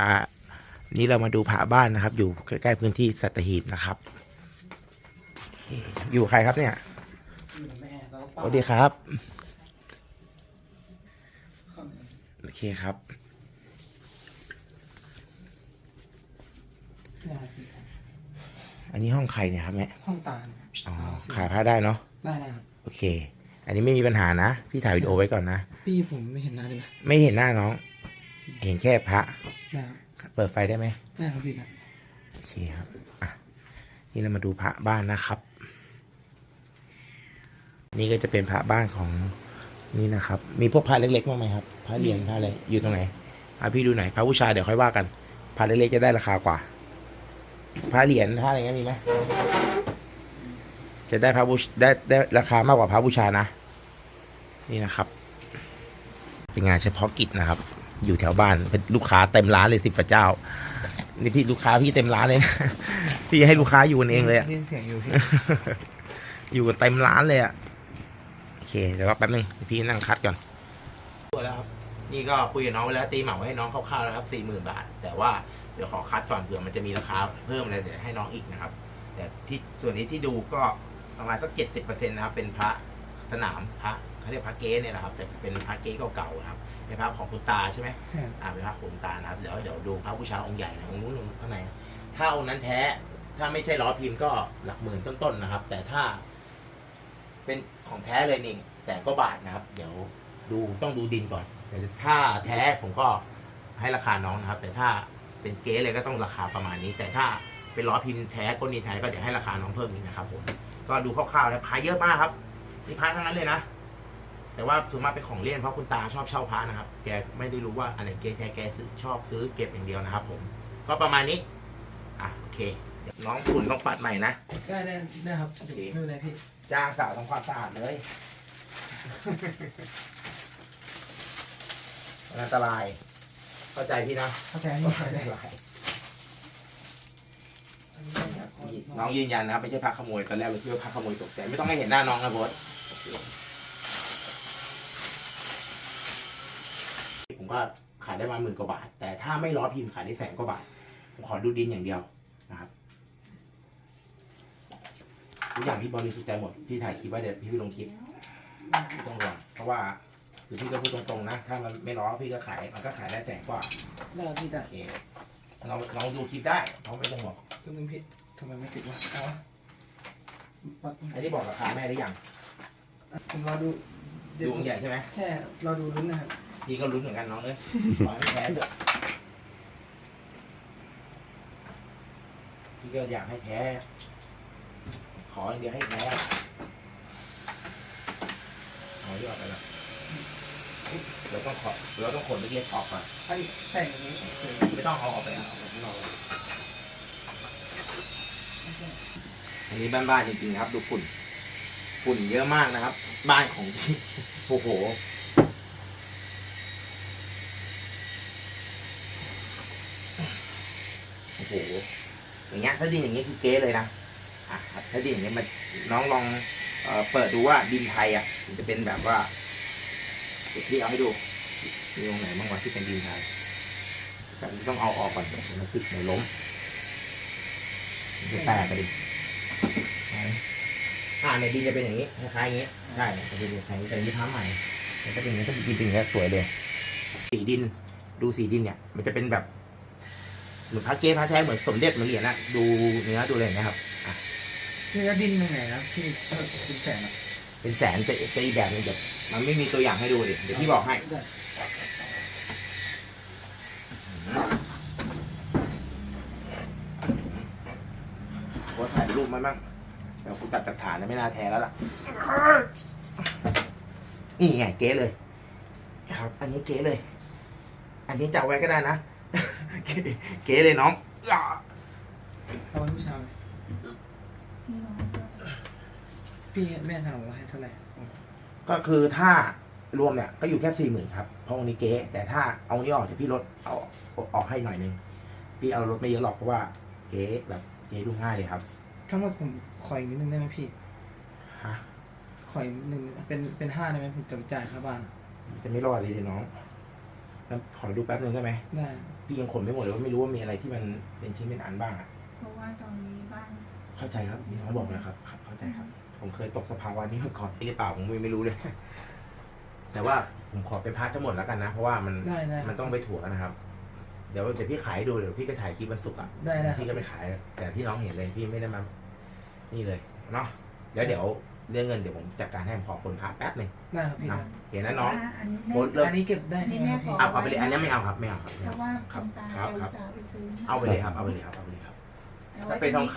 อ่านี่เรามาดูผาบ้านนะครับ อยู่ใกล้ๆพื้นที่สัตหีบนะครับโอเคอยู่ใครครับเนี่ยแม่แล้วสวัสดีครับ โอเคครับ อันนี้ห้องใครเนี่ยครับแม่ ห้องตาลอ๋อ ขายผ้าได้เนาะได้ได้ครับ โอเค อันนี้ไม่มีปัญหานะ พี่ถ่ายวิดีโอไว้ก่อนนะ พี่ผมไม่เห็นหน้าเลยนะ ไม่เห็นหน้าน้อง เห็นแค่พระ ได้ครับเปิดไฟได้ไหมได้ครับพี่นะโอเคครับอะนี่เรามาดูพระบ้านนะครับ นี่ก็จะเป็นพระบ้านของนี่นะครับ มีพวกพระเล็กๆบ้างไหมครับพระเหรียญพระอะไรอยู่ตรงไหนอะพี่ดูไหนอยพระผู้ชายเดี๋ยวค่อยว่ากันพระเล็กๆจะได้ราคากว่าพระเหรียญพระอะไรเงี้ยมีไหมจะได้พระบูชได้ได้ราคามากกว่าพระบูชานะ นี่นะครับ เป็นงานเฉพาะกิจนะครับ อยู่แถวบ้านเป็นลูกค้าเต็มร้านเลยสิบพระเจ้า นี่พี่ลูกค้าพี่เต็มร้านเลยนะพี่ให้ลูกค้าอยู่กันเองเลยอะ ได้ยินเสียงอยู่พี่ อยู่กันเต็มร้านเลยอะโอเค เดี๋ยวรอแป๊บนึง พี่นั่งคัดก่อนแล้วครับ นี่ก็คุยกับน้องไว้แล้วตีเหมาให้น้องคร่าวๆแล้วครับสี่หมื่นบาท แต่ว่าเดี๋ยวขอคัดก่อนเผื่อมันจะมีราคาเพิ่มอะไรเดี๋ยวให้น้องอีกนะครับ แต่ที่ส่วนนี้ที่ดูก็ประมาณสักเจ็ดสิบเปอร์เซ็นต์นะครับ เป็นพระสนามพระ เขาเรียกพระเก๊เนี่ยแหละครับ แต่เป็นพระเก๊เก่าๆนะครับเป็นพระของคุณตาใช่ไหมใช่ครับอ่าเป็นพระขุนตานะครับเดี๋ยวเดี๋ยวดูพระบูชาองค์ใหญ่นะองค์นู้นองค์ข้างในถ้าองค์นั้นแท้ถ้าไม่ใช่ล้อพิมพ์ก็หลักหมื่นต้นๆนะครับ แต่ถ้า เป็นของแท้เลยนี่แสนกว่าบาทนะครับ เดี๋ยวดูต้องดูดินก่อนแต่ถ้าแท้ผมก็ให้ราคาน้องนะครับ แต่ถ้าเป็นเก๊เลยก็ต้องราคาประมาณนี้ แต่ถ้าเป็นล้อพิมพ์แท้ก้นดินแท้ก็เดี๋ยวให้ราคาน้องเพิ่มอีกนะครับผมก็ดูคร่าวๆแล้วพายเยอะมากครับนี่พายทั้งนั้นเลยนะ แต่ว่าส่วนมากเป็นของเล่นเพราะคุณตาชอบเช่าพระนะครับ แกไม่ได้รู้ว่าอันไหนเก๊แท้แกซื้อชอบซื้อเก็บอย่างเดียวนะครับ ผม ก็ประมาณนี้ อะโอเคเดี๋ยวน้องฝุ่นต้องปัดใหม่นะ ได้ได้ได้ครับโอเค ไม่เป็นไรพี่ จ้างสาวทำความสะอาดเลย มันอันตราย เข้าใจพี่นะเข้าใจมันพี่อัเข้าใจนตรายน้องยืนยันนะครับไม่ใช่พระขโมยตอนแรกเราคิดว่าพระขโมยตกใจไม่ต้องให้เห็นหน้าน้องนะโบด ผมก็ขายได้มาหมื่นกว่าบาท แต่ถ้าไม่ล้อพิมพ์ขายได้แสนกว่าบาท ผมขอดูดินอย่างเดียวนะครับทุกอย่างพี่บริสุทธิ์ใจหมด พี่ถ่ายคลิปไว้เดี๋ยวพี่ไปลงคลิปไม่ต้องห่วงเพราะว่าคือพี่ก็พูดตรงๆนะ ถ้ามันไม่ล้อพี่ก็ขาย มันก็ขายได้แสนกว่าได้ครับพี่ได้โอเคเราเราดูคลิปได้เราไม่ต้องห่วงตรงนึงพี่ทำไมไม่ติดวะเอาวะปัดอันนี้บอกราคาแม่ได้ยังผมรอดูดูองค์ใหญ่ใช่ไหมใช่รอดูลุ้นนะครับ พี่ก็ลุ้นเหมือนกันน้องเอ้ยขอให้แท้เถอะพี่ก็อยากให้แท้ขออย่างเดียวให้แท้เอาที่ออกไปแล้วเราต้องขอเราต้องขนเล็กๆออกก่อนอันนี้ใส่อย่างนี้ไม่ต้องเอาออกไปเอาออกไปข้างนอกเลยอันนี้บ้านๆจริงๆครับ ดูฝุ่นฝุ่นเยอะมากนะครับ บ้านของที่โอ้โห โอ้โหอย่างเงี้ยถ้าดินอย่างเงี้ยคือเก๊เลยนะอะถ้าดินอย่างเงี้ยมันน้องลองเอ่อเปิดดูว่าดินไทยอะมันจะเป็นแบบว่าเดี๋ยวพี่เอาให้ดูมีตรงไหนบ้างวะที่เป็นดินไทยแต่ต้องเอาออกก่อนเดี๋ยวมันติดเดี๋ยวล้มมันจะแตกกันดิอ่าในดินจะเป็นอย่างนี้คล้ายๆอย่างนี้ใช่จะเป็นอย่างนี้แต่นี่ท้าใหม่มันจะเป็นอย่างนี้ก็ดินเป็นอย่างนี้สวยเลยสีดินดูสีดินเนี่ย มันจะเป็นแบบ เหมือนพระเก้พระแท้เหมือนสมเด็จเหมือนเหรียญอะดูเนื้อดูอะไรอย่างเงี้ยครับเนื้อดินตรงไหนครับพี่เออเป็นแสนอะเป็นแสนจะจะอีกแบบหนึงเดี๋ยวมันไม่มีตัวอย่างให้ดูดิเดี๋ยวพี่บอกให้ได้โค้ชถ่ายรูปมาบ้างเดี๋ยวคุณตัดกับฐานนะไม่น่าแท้แล้วล่ะนี่ไงเก๋เลย ครับ อันนี้เก๋เลย อันนี้จับไว้ก็ได้นะ เก๋เก๋เลยน้องอะเอาไว้ผู้ชายไหมพี่แม่ถามว่าให้เท่าไหร่อ๋อก็คือถ้ารวมเนี่ยก็อยู่แค่สี่หมื่นครับเพราะองค์นี้เก๋แต่ถ้าเอานี้ออกเดี๋ยวพี่ลดเอาออกให้หน่อยนึงพี่เอาลดไม่เยอะหรอกเพราะว่า เก๋แบบเก๋ดูง่ายเลยครับทั้งหมดผมขออีกนิดนึงได้ไหมพี่ฮะขออีกนิดนึงเป็นเป็นห้าได้ไหมผมจะจ่ายค่าบ้านจะไม่รอดเลยดิน้องแล้วขอดูแป๊บนึงได้ไหมได้ พี่พี่ยังขนไม่หมดเลยว่าไม่รู้ว่ามีอะไรที่มันเป็นชิ้นเป็นอันบ้างอะเพราะว่าตอนนี้บ้านเข้าใจครับที่น้องบอกนะครับครับ เข้าใจครับ ผมเคยตกสภาวะนี้มาก่อนหรือเปล่าผมไม่รู้เลย แต่ว่าผมขอเป็นพาร์ททั้งหมดแล้วกันนะ เพราะว่ามันได้ได้มันต้องไปถั่วนะครับ เดี๋ยวเดี๋ยวพี่ขายให้ดูเดี๋ยวพี่ก็ถ่ายคลิปวันศุกร์อะได้ได้ พี่ก็ไปขาย แต่ที่น้องเห็นเลยพี่ไม่ได้มา นี่เลยเนาะเดี๋ยวเดี๋ยว เรื่องเงินเดี๋ยวผมจัดการให้ผมขอคนพาแป๊บหนึ่งได้ครับพี่นะได้เห็นนะน้องว่าอันนี้โพสต์เริ่ม อันนี้เก็บได้ใช่ไหมครับพี่เอาเอาไปเลยอันนี้ไม่เอาครับไม่เอาครับไม่เพเอาราะว่าครัคุบณตาครับแกครัอุบตส่าห์ไปซื้อเอาไปเลยครับเอาไปเลยครับเอาไปเลยครับเอาถ้าไว้เป็นทองค